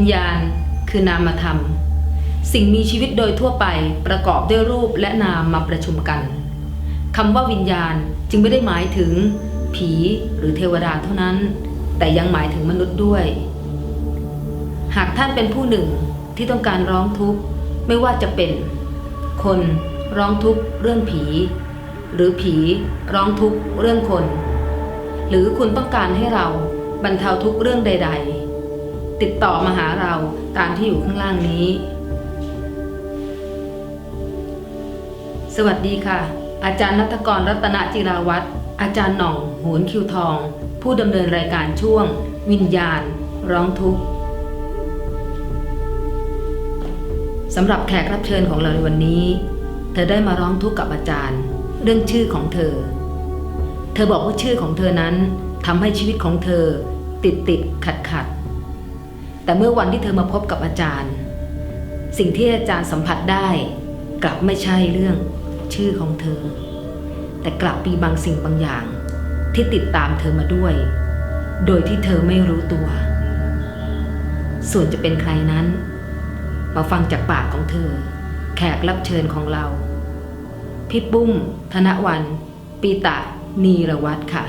วิญญาณ คือนามธรรม สิ่งมีชีวิตโดยทั่วไปประกอบด้วยรูปและนามมาประชุมกันคำว่าวิญญาณจึงไม่ได้หมายถึง ผีหรือเทวดาเท่านั้น แต่ยังหมายถึงมนุษย์ด้วย หากท่านเป็นผู้หนึ่งที่ต้องการร้องทุกข์ไม่ว่าจะเป็น คนร้องทุกข์เรื่องผี หรือผีร้องทุกข์เรื่องคน หรือคุณต้องการให้เราบรรเทาทุกข์เรื่องใด ๆ ติดต่อมาหาเราตามที่อยู่ข้างล่างนี้ สวัสดีค่ะ อาจารย์นัทกรรัตนจิราวัตรอาจารย์หน่องโหนคิวทอง ผู้ดำเนินรายการช่วง วิญญาณ ร้องทุกข์สำหรับแขกรับเชิญของเราในวันนี้ เธอได้มาร้องทุกข์กับอาจารย์ เรื่องชื่อของเธอ เธอบอกว่าชื่อของเธอนั้นทำให้ชีวิตของเธอติดติดขัดขัด แต่เมื่อวันที่เธอมาพบกับอาจารย์ สิ่งที่อาจารย์สัมผัสได้ กลับไม่ใช่เรื่องชื่อของเธอ แต่กลับมีบางสิ่งบางอย่าง ที่ติดตามเธอมาด้วย โดยที่เธอไม่รู้ตัว ส่วนจะเป็นใครนั้น มาฟังจากปากของเธอ แขกรับเชิญของเรา พี่ปุ้ม ธนวัน ปีตะ นีรวัตรค่ะ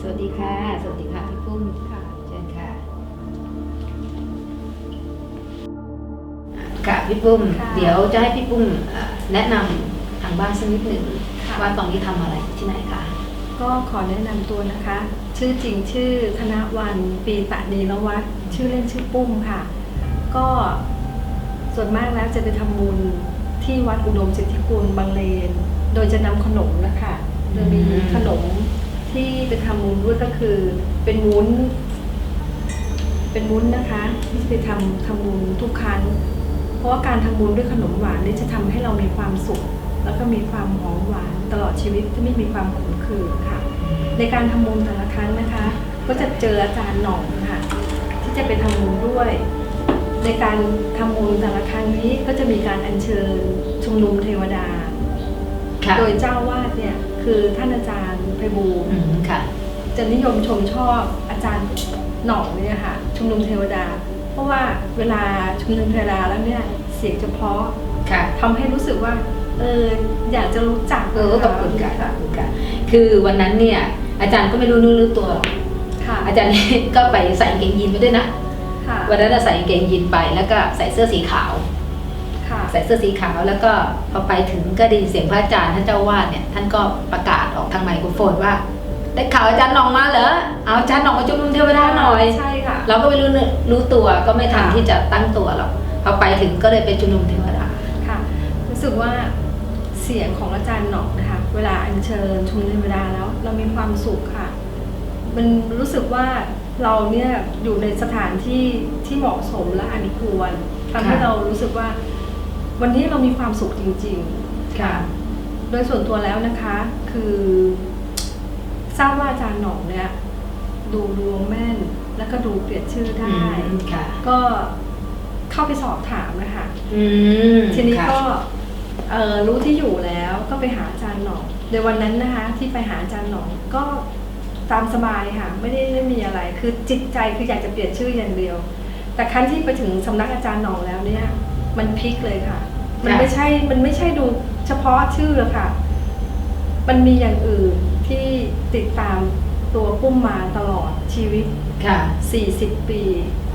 สวัสดีค่ะ สวัสดีค่ะพี่ปุ้มค่ะ พี่ปุ้มค่ะเดี๋ยวจะให้พี่ปุ้มเอ่อแนะนำทางบ้านสักนิดหนึ่งค่ะว่าตอนนี้ทำอะไรที่ไหนคะก็ขอแนะนำตัวนะคะ ชื่อจริงชื่อธนวันปีตะนีรวัฒน์ชื่อเล่นชื่อปุ้มค่ะ ก็ส่วนมากแล้วจะไปทำบุญที่วัดอุดมสิทธิกุลบางเลน โดยจะนำขนมนะคะโดยมีขนมที่ไปทำบุญด้วยก็คือเป็นวุ้น เป็นวุ้นนะคะ ที่จะไปทำทำบุญทุกครั้ง เพราะว่าการทำบุญด้วยขนมหวานนี่จะทำให้เรามีความสุข แล้วก็มีความหอมหวาน ตลอดชีวิตที่ไม่มีความขมขื่นค่ะ ในการทำบุญแต่ละครั้งนะคะ ก็จะเจออาจารย์หน่องค่ะที่จะไปทำบุญด้วย ในการทำบุญแต่ละครั้งนี้ก็จะมีการอัญเชิญชุมนุมเทวดาค่ะโดยเจ้าวาดเนี่ยคือท่านอาจารย์ไพบูลย์อืมค่ะจะนิยมชมชอบอาจารย์หน่องเนี่ยค่ะชุมนุมเทวดาเพ ราะว่าเวลาชุมนุมเทวดาแล้วเนี่ยเสียงจะเพราะค่ะทำให้รู้สึกว่าเอออยากจะรู้จักเออขอบคุณค่ะขอบคุณค่ะ คือวันนั้นเนี่ยอาจารย์ก็ไม่รู้เนื้อรู้ตัวหรอกค่ะอาจารย์ก็ไปใส่กางเกงยีนไปด้วยนะค่ะวันนั้นน่ะใส่กางเกงยีนไปแล้วก็ใส่เสื้อสีขาวค่ะใส่เสื้อสีขาวแล้วก็พอไปถึงก็ได้ยินเสียงพระอาจารย์ท่านเจ้าวาดเนี่ยท่านก็ประกาศออกทางไมโครโฟนว่า ได้ข่าวอาจารย์หนองมาเหรอเอาอาจารย์หนองมาจุมนุมเทวดาหน่อย ใช่ค่ะ เราก็ไม่รู้เนื้อรู้ตัวก็ไม่ทันค่ะที่จะตั้งตัวหรอกพอไปถึงก็เลยเป็นจุมนุมเทวดา ค่ะ รู้สึกว่าเสียงของอาจารย์หนอกนะคะ เวลาอัญเชิญชุมนุมเทวดาแล้ว เรามีความสุขค่ะ มันรู้สึกว่าเราเนี่ยอยู่ในสถานที่ที่เหมาะสมและอันควรทำให้ค่ะ เรารู้สึกว่า วันนี้เรามีความสุขจริง ๆ ค่ะ โดยส่วนตัวแล้วนะคะคือ ทราบว่าอาจารย์หนองเนี่ยดูดวงแม่น แล้วก็ดูเปลี่ยนชื่อได้ อืมค่ะก็เข้าไปสอบถามนะคะ อืมทีนี้ค่ะก็เอ่อรู้ที่อยู่แล้วก็ไปหาอาจารย์หนองในวันนั้นนะคะที่ไปหาอาจารย์หนองก็ตามสบายค่ะไม่ได้ไม่มีอะไรคือจิตใจคืออยากจะเปลี่ยนชื่ออย่างเดียว แต่ครั้นที่ไปถึงสำนักอาจารย์หนองแล้วเนี่ย มันพลิกเลยค่ะ มันไม่ใช่มันไม่ใช่ดูเฉพาะชื่อหรอกค่ะ มันมีอย่างอื่น ที่ติดตามตัวปุ้มมาตลอดชีวิต ค่ะ 40 ปี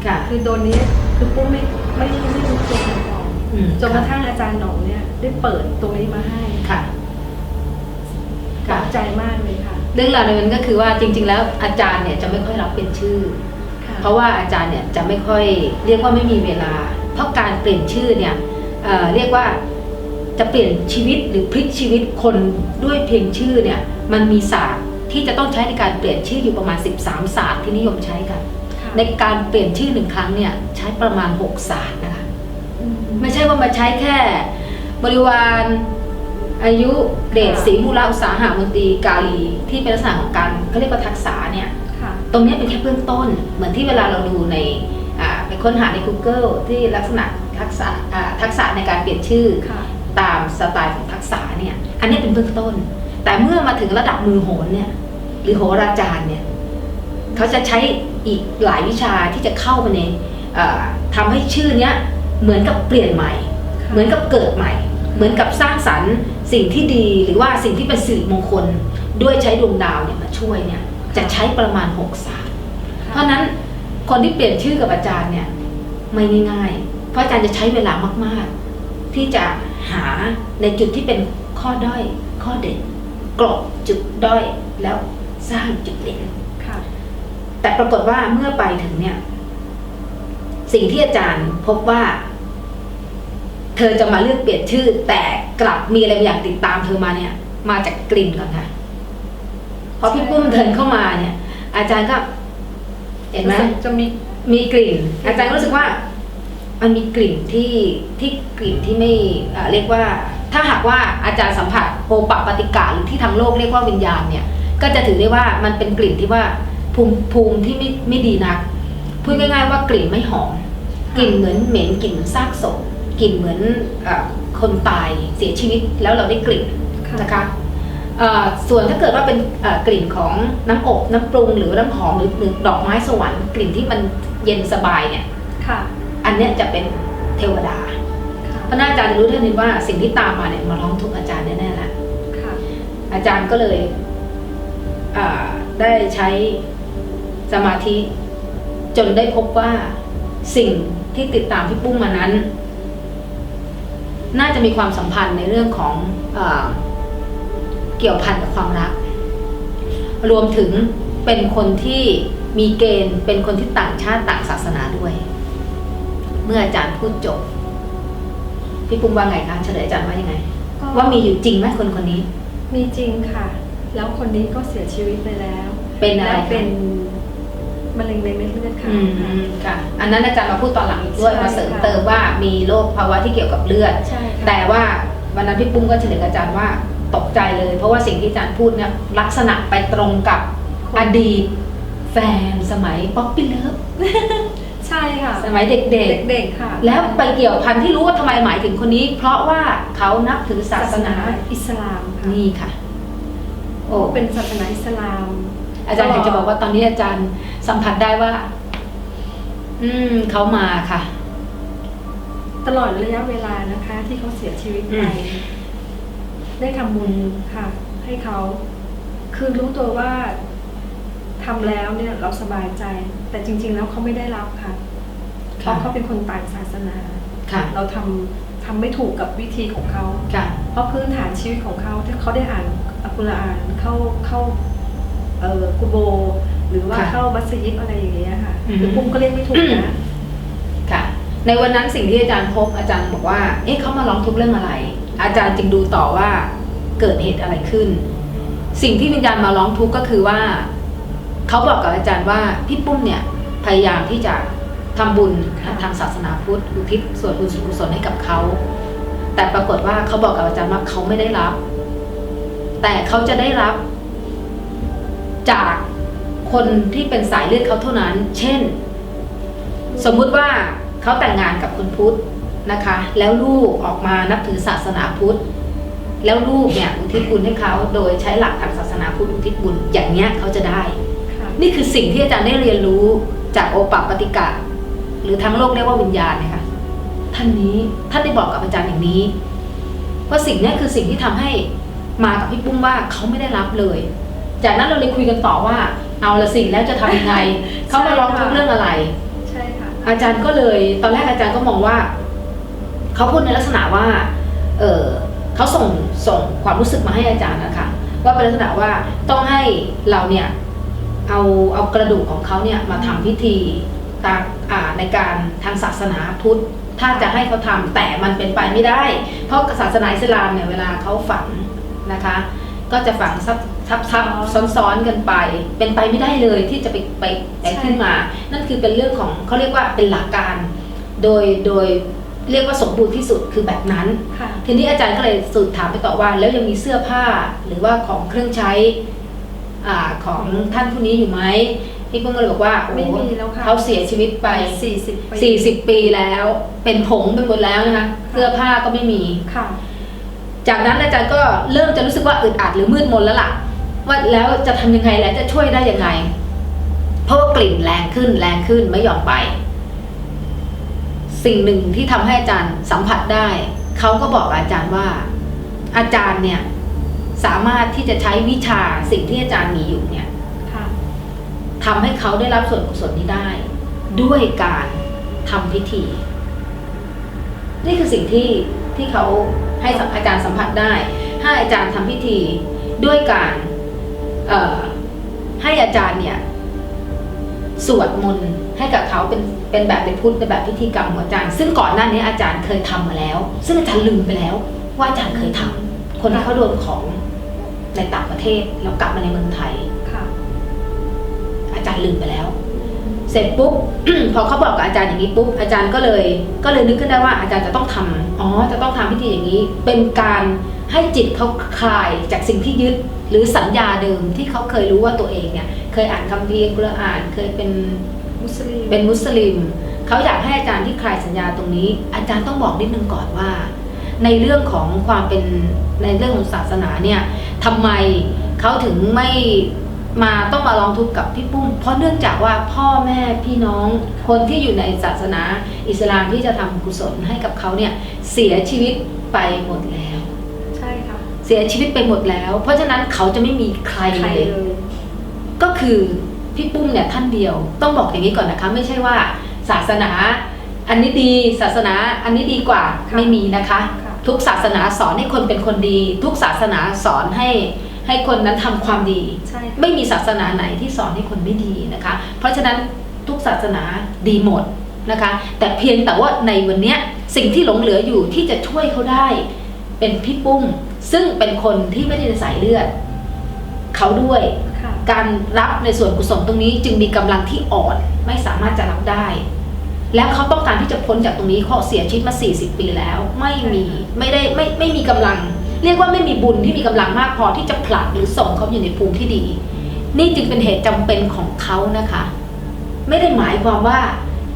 ค่ะ คือโดนนี้คือปุ้มไม่ไม่ไม่รู้ตัวมาก่อนอืม จนกระทั่งอาจารย์หนองเนี่ย ได้เปิดตรงนี้มาให้ค่ะ ปลอค่ะบใจมากเลยค่ะ เรื่องราวในนั้นก็คือว่าจริง ๆ แล้วอาจารย์เนี่ยจะไม่ค่อยรับเป็นชื่อ ค่ะเพราะว่าอาจารย์เนี่ยจะไม่ค่อยเรียกว่าไม่มีเวลา เพราะการเปลี่ยนชื่อเนี่ยเอ่อเรียกว่า จะเปลี่ยนชีวิตหรือพลิกชีวิตคนด้วยเพียงชื่อเนี่ยมันมีศาสตร์ที่จะต้องใช้ในการเปลี่ยนชื่ออยู่ประมาณ 13 ศาสตร์ที่นิยมใช้กันค่ะในการเปลี่ยนชื่อหนึ่งครั้งเนี่ยใช้ประมาณ 6 ศาสตร์นะคะอืมไม่ใช่ว่ามาใช้แค่ บริวารอายุเดชค่ะศรีมูลาอุตสาหะมนตรีกาลีที่เป็นลักษณะของการเขาเรียกว่าทักษะเนี่ยค่ะตรงเนี้ยเป็นแค่เบื้องต้น เหมือนที่เวลาเราดูในอ่าไปค้นหาใน Google ที่ลักษณะทักษะอ่าทักษะในการเปลี่ยนชื่อค่ะ ตามสไตล์ของทักษะเนี่ย อันนี้เป็นเบื้องต้น แต่เมื่อมาถึงระดับมือโหนเนี่ย หรือโหราจารย์เนี่ยมเขาจะใช้อีกหลายวิชาที่จะเข้าไปในเอ่อทำให้ชื่อเนี้ยเหมือนกับเปลี่ยนใหม่ค่ะเหมือนกับเกิดใหม่ เหมือนกับสร้างสรรค์สิ่งที่ดีหรือว่าสิ่งที่เป็นสิริมงคล ด้วยใช้ดวงดาวเนี่ยมาช่วยเนี่ยจะใช้ประมาณ6ศาสตร์เพราะฉะนั้นคนที่เปลี่ยนชื่อกับอาจารย์เนี่ยไม่ง่ายๆ เพราะอาจารย์จะใช้เวลามากๆ ที่จะ หาในจุดที่เป็นข้อด้อยข้อเด่นกลบจุดด้อยแล้วสร้างจุดเด่นค่ะ แต่ปรากฏว่าเมื่อไปถึงเนี่ย สิ่งที่อาจารย์พบว่า เธอจะมาเลือกเปลี่ยนชื่อ แต่กลับมีอะไรบางอย่างติดตามเธอมาเนี่ย มาจากกลิ่นก่อนค่ะพอพี่ปุ้มเดินเข้ามาเนี่ย อาจารย์ก็ เห็นไหมรู้สึกจะมีมีกลิ่น อาจารย์ก็รู้สึกว่า มันมีกลิ่นที่ที่กลิ่นที่ไม่เอ่อเรียกว่า ถ้าหากว่าอาจารย์สัมผัสโอปะปฏิกาหรือที่ทางโลกเรียกว่าวิญญาณเนี่ยก็จะถือได้ว่ามันเป็นกลิ่นที่ว่าภูมิภูมิที่ไม่ไม่ดีนักพูดง่ายๆว่ากลิ่นไม่หอม กลิ่นเหมือนเหม็นกลิ่นเหมือนซากศพกลิ่นเหมือนเออคนตายเสียชีวิตแล้วเราได้กลิ่นค่ะนะคะเอ่อส่วนถ้าเกิดว่าเป็นเอ่อกลิ่นของน้ำอบน้ำปรุงหรือน้ำหอมหรือหรือดอกไม้สวรรค์กลิ่นที่มันเย็นสบายเนี่ยค่ะ อันเนี้ยจะเป็นเทวดาค่ะเพราะน่าอาจารย์จะรู้ทันทีว่าสิ่งที่ตามมาเนี่ยมาร้องทุกข์อาจารย์แน่ๆแล้วค่ะอาจารย์ก็เลยอ่าได้ใช้สมาธิ จนได้พบว่าสิ่งที่ติดตามพี่ปุ้มมานั้น น่าจะมีความสัมพันธ์ในเรื่องของอาเกี่ยวพันกับความรัก รวมถึงเป็นคนที่มีเกณฑ์เป็นคนที่ต่างชาติต่างศาสนาด้วย เมื่ออาจารย์พูดจบ พี่ปุ้มว่าไงคะเฉลยอาจารย์ว่ายังไง ก็ว่ามีอยู่จริงไหมคนคนนี้ มีจริงค่ะ แล้วคนนี้ก็เสียชีวิตไปแล้วเป็นอะไรแล้วคะเป็นมะเร็งในเม็ดเลือดขาวอืมค่ะค่ะ อันนั้นอาจารย์มาพูดตอนหลังอีกด้วยใช่มาเสริมค่ะ เติมว่ามีโรคภาวะที่เกี่ยวกับเลือด ใช่ค่ะแต่ว่าวันนั้นพี่ปุ้มก็เฉลยกับอาจารย์ว่าตกใจเลย เพราะว่าสิ่งที่อาจารย์พูดเนี่ยลักษณะไปตรงกับอดีตแฟนสมัยป๊อปปี้เลิฟ ใช่ค่ะสมัยเด็กเด็กๆค่ะๆ แล้วไปเกี่ยวพันที่รู้ว่าทำไมหมายถึงคนนี้ เพราะว่าเขานับถือศาสนาอิสลามค่ะนี่ค่ะโอ้โอ้เป็นศาสนาอิสลาม อาจารย์อยากจะบอกว่าตอนนี้อาจารย์สัมผัสได้ว่า อืมเขามาค่ะ ตลอดระยะเวลานะคะ ที่เขาเสียชีวิตอืไป ม ได้ทำบุญค่ะ ให้เขา คือรู้ตัวว่า ทำแล้วเนี่ยเราสบายใจ แต่จริง ๆ แล้วเขาไม่ได้รับค่ะเพราะเขาเป็นคนต่างศาสนาค่ะเราทำทำไม่ถูกกับวิธีของเขาค่ะเพราะพื้นฐานชีวิตของเขาที่เขาได้อ่านอัลกุรอานเข้าเข้าเอ่อกุโบ หรือว่าค่ะเข้ามัสยิดอะไรอย่างเงี้ยค่ะอือฮึคือปุ้มก็เรียกไม่ถูกนะค่ะ ในวันนั้นสิ่งที่อาจารย์พบอาจารย์บอกว่า เอ๊ะเขามาร้องทุกข์เรื่องอะไร อาจารย์จึงดูต่อว่าเกิดเหตุอะไรขึ้น สิ่งที่วิญญาณมาร้องทุกข์ก็คือว่า เขาบอกกับอาจารย์ว่าพี่ปุ้มเนี่ยพยายามที่จะทำบุญทางศาสนาพุทธอุทิศส่วนบุญส่วนกุศลให้กับเขา แต่ปรากฏว่าเขาบอกกับอาจารย์ว่าเขาไม่ได้รับ แต่เขาจะได้รับ จากคนที่เป็นสายเลือดเขาเท่านั้น เช่น สมมุติว่าเขาแต่งงานกับคนพุทธนะคะ แล้วลูกออกมานับถือศาสนาพุทธแล้วลูกเนี่ยอุทิศบุญให้เขาโดยใช้หลักทางศาสนาพุทธอุทิศบุญอย่างเนี้ยเขาจะได้ นี่คือสิ่งที่อาจารย์ได้เรียนรู้จากโอปปปฏิกะ หรือทั้งโลกเรียกว่าวิญญาณนะคะท่านนี้ท่านได้บอกกับอาจารย์อย่างนี้ว่าสิ่งเนี้ยคือสิ่งที่ทำให้มากับพี่ปุ้มว่าเขาไม่ได้รับเลย จากนั้นเราเลยคุยกันต่อว่า เอาละสิแล้วจะทำยังไงเขามาร้องทุกข์เรื่องอะไรใช่ค่ะอาจารย์ก็เลย ตอนแรกอาจารย์ก็มองว่าเขาพูดในลักษณะว่า เออเขาส่งส่งความรู้สึกมาให้อาจารย์นะคะว่าเป็นลักษณะว่าต้องให้เราเนี่ย เอาเอากระดูกของเขาเนี่ยมาทำพิธีตามอ่าในการทางศาสนาพุทธถ้าจะให้เขาทำแต่มันเป็นไปไม่ได้ เพราะศาสนาอิสลามเนี่ยเวลาเขาฝังนะคะ ก็จะฝังซับซับซับซ้อนๆกันไป เป็นไปไม่ได้เลยที่จะไปไปไปขึ้นมา นั่นคือเป็นเรื่องของเขาเรียกว่าเป็นหลักการ โดยโดยเรียกว่าสมบูรณ์ที่สุดคือแบบนั้นค่ะทีนี้อาจารย์ก็เลยสืบถามไปต่อว่า แล้วยังมีเสื้อผ้าหรือว่าของเครื่องใช้ อ่าของท่านผู้นี้อยู่ไหมพี่เพิ่งก็เลยบอกว่าโอ้ไม่มีแล้วค่ะเขาเสียชีวิตไปสี่สิบปี40 ปีแล้ว เป็นผงไปหมดแล้วนะคะเสื้อผ้าก็ไม่มี ค่ะ จากนั้นอาจารย์ก็เริ่มจะรู้สึกว่าอึดอัดหรือมืดมนแล้วล่ะ ว่าแล้วจะทำยังไงแล้วจะช่วยได้ยังไง เพราะว่ากลิ่นแรงขึ้นแรงขึ้นไม่ยอมไป สิ่งหนึ่งที่ทำให้อาจารย์สัมผัสได้ เขาก็บอกอาจารย์ว่า อาจารย์เนี่ย สามารถที่จะใช้วิชาสิ่งที่อาจารย์มีอยู่เนี่ยค่ะทำให้เขาได้รับส่วนกุศลนี้ได้ ด้วยการทำพิธี นี่คือสิ่งที่ที่เขาให้สัมอาจารย์สัมผัสได้ ให้อาจารย์ทำพิธีด้วยการเอ่อให้อาจารย์เนี่ยสวดมนต์ให้กับเขาเป็นเป็นแบบเป็นพุทธเป็นแบบพิธีกรรมของอาจารย์ ซึ่งก่อนหน้านี้อาจารย์เคยทำมาแล้ว ซึ่งอาจารย์ลืมไปแล้ว ว่าอาจารย์เคยทำคนที่เขาโดนของ ในต่างประเทศแล้วกลับมาในเมืองไทย ค่ะ อาจารย์ลืมไปแล้ว เสร็จปุ๊บ พอเขาบอกกับอาจารย์อย่างนี้ปุ๊บอาจารย์ก็เลย ก็เลยนึกขึ้นได้ว่าอาจารย์จะต้องทำอ๋อ จะต้องทำพิธีอย่างนี้ เป็นการให้จิตเขาคลายจากสิ่งที่ยึด หรือสัญญาเดิมที่เขาเคยรู้ว่าตัวเองเนี่ย เคยอ่านคัมภีร์กุรอานเคยเป็น มุสลิมเป็นมุสลิม เขาอยากให้อาจารย์ที่คลายสัญญาตรงนี้ อาจารย์ต้องบอกนิดนึงก่อนว่า ในเรื่องของความเป็นในเรื่องของศาสนาเนี่ยทำไมเขาถึงไม่มาต้องมาร้องทุกข์กับพี่ปุ้ม เพราะเนื่องจากว่าพ่อแม่พี่น้องคนที่อยู่ในศาสนาอิสลามที่จะทำกุศลให้กับเขาเนี่ยเสียชีวิตไปหมดแล้ว ใช่ค่ะ เสียชีวิตไปหมดแล้ว เพราะฉะนั้นเขาจะไม่มีใครใครเลยเลยก็คือพี่ปุ้มเนี่ยท่านเดียว ต้องบอกอย่างนี้ก่อนนะคะ ไม่ใช่ว่าศาสนาอันนี้ดีศาสนาอันนี้ดีกว่าค่ะไม่มีนะคะค่ะ ทุกศาสนาสอนให้คนเป็นคนดี ทุกศาสนาสอนให้ให้คนนั้นทำความดีใช่ค่ะไม่มีศาสนาไหนที่สอนให้คนไม่ดีนะคะ เพราะฉะนั้นทุกศาสนาดีหมดนะคะ แต่เพียงแต่ว่าในวันเนี้ยสิ่งที่หลงเหลืออยู่ที่จะช่วยเขาได้ เป็นพี่ปุ้มซึ่งเป็นคนที่ไม่ได้ในสายเลือด เขาด้วยค่ะการรับในส่วนกุศลตรงนี้จึงมีกำลังที่อ่อนไม่สามารถจะรับได้ แล้วเขาต้องการที่จะพ้นจากตรงนี้เขาเสียชีวิตมา 40 ปีแล้ว ไม่มีไม่ได้ไม่ไม่มีกำลัง เรียกว่าไม่มีบุญที่มีกำลังมากพอที่จะผลักหรือส่งเขาอยู่ในภูมิที่ดี นี่จึงเป็นเหตุจำเป็นของเขานะคะ ไม่ได้หมายความว่า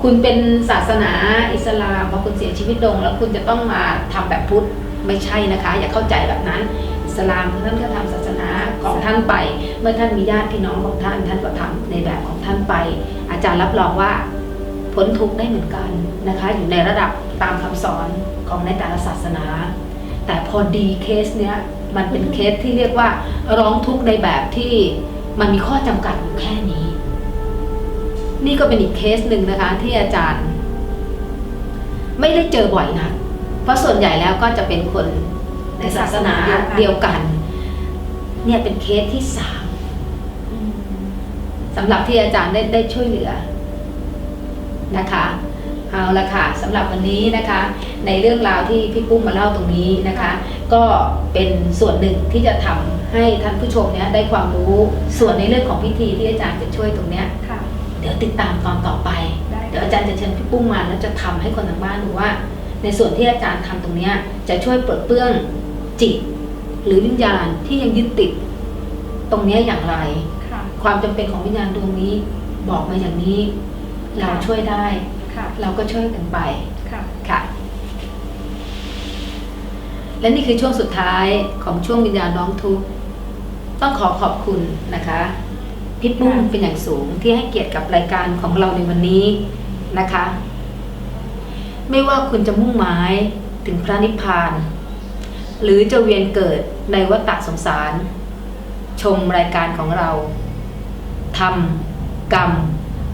คุณเป็นศาสนาอิสลามพอคุณเสียชีวิตลง แล้วคุณจะต้องมาทำแบบพุทธไม่ใช่นะคะ อย่าเข้าใจแบบนั้นอิสลามท่านก็ทำศาสนาของท่านไป เมื่อท่านมีญาติพี่น้องของท่านท่านก็ทำในแบบของท่านไป อาจารย์รับรองว่า พ้นทุกข์ได้เหมือนกันนะคะอยู่ในระดับตามคำสอนของในแต่ละศาสนา แต่พอดีเคสเนี้ยมันเป็นเคสที่เรียกว่าร้องทุกข์ในแบบที่มันมีข้อจำกัดอยู่แค่นี้ นี่ก็เป็นอีกเคสหนึ่งนะคะที่อาจารย์ ไม่ได้เจอบ่อยนะเพราะส่วนใหญ่แล้วก็จะเป็นคนในศาสนาเดียวกัน เนี่ยเป็นเคสที่สามสำหรับที่อาจารย์ได้ได้ช่วยเหลือ นะคะเอาละค่ะสำหรับวันนี้นะคะ ในเรื่องราวที่พี่ปุ้มมาเล่าตรงนี้นะคะ ก็เป็นส่วนหนึ่งที่จะทำให้ท่านผู้ชมเนี่ยได้ความรู้ส่วนในเรื่องของพิธีที่อาจารย์จะช่วยตรงเนี้ยค่ะเดี๋ยวติดตามตอนต่อไปได้เดี๋ยวอาจารย์จะเชิญพี่ปุ้มมาแล้วจะทำให้คนทางบ้านดูว่า ในส่วนที่อาจารย์ทำตรงเนี้ยจะช่วยปลดเปลื้องจิต หรือวิญญาณที่ยังยึดติด ตรงเนี้ยอย่างไรค่ะความจำเป็นของวิญญาณดวงนี้บอกมาอย่างนี้ เราช่วยได้ ค่ะ เราก็ช่วยกันไปค่ะ ค่ะ และนี่คือช่วงสุดท้ายของช่วงวิญญาณร้องทุกข์ต้องขอขอบคุณนะคะพี่ปุ้มค่ะ เป็นอย่างสูงที่ให้เกียรติกับรายการของเราในวันนี้นะคะ ไม่ว่าคุณจะมุ่งหมายถึงพระนิพพาน หรือจะเวียนเกิดในวัฏฏะสงสาร ชมรายการของเราทำกรรม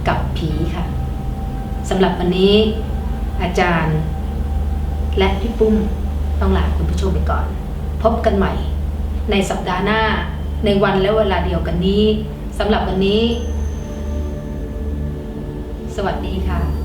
กับผีค่ะสำหรับวันนี้อาจารย์ และพี่ปุ้มต้องลาคุณผู้ชมไปก่อน พบกันใหม่ ในสัปดาห์หน้าในวันและเวลาเดียวกันนี้สำหรับวันนี้ สวัสดีค่ะ